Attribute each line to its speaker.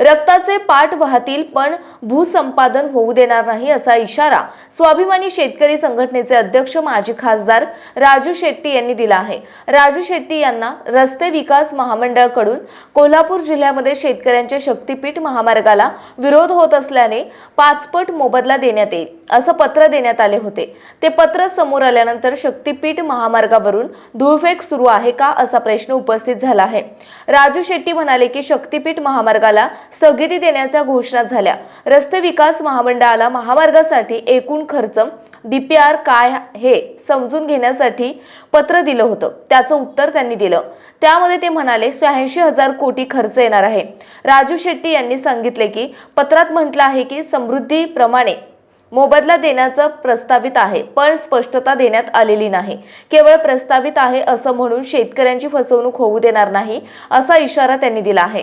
Speaker 1: रक्ताचे पाठ वाहतील पण भूसंपादन होऊ देणार नाही असा इशारा स्वाभिमानी शेतकरी संघटनेचे अध्यक्ष माजी खासदार राजू शेट्टी यांनी दिला आहे. राजू शेट्टी यांना रस्ते विकास महामंडळाकडून कोल्हापूर जिल्ह्यामध्ये शेतकऱ्यांच्या शक्तीपीठ महामार्गाला विरोध होत असल्याने पाचपट मोबदला देण्यात येईल असं पत्र देण्यात आले होते. ते पत्र समोर आल्यानंतर शक्तीपीठ महामार्गावरून धूळफेक सुरू आहे का असा प्रश्न उपस्थित झाला आहे. राजू शेट्टी म्हणाले की शक्तीपीठ महामार्गाला स्थगिती देण्याच्या घोषणा झाल्या. रस्ते विकास महामंडळाला महामार्गासाठी एकूण खर्च डीपीआर काय हे समजून घेण्यासाठी पत्र दिलं होतं. त्याचं उत्तर त्यांनी दिलं. त्यामध्ये ते म्हणाले शहाऐंशी हजार कोटी खर्च येणार आहे. राजू शेट्टी यांनी सांगितले की पत्रात म्हटलं आहे की समृद्धीप्रमाणे मोबदला देण्याचं प्रस्तावित आहे पण स्पष्टता देण्यात आलेली नाही. केवळ प्रस्तावित आहे असं म्हणून शेतकऱ्यांची फसवणूक होऊ देणार नाही असा इशारा त्यांनी दिला आहे.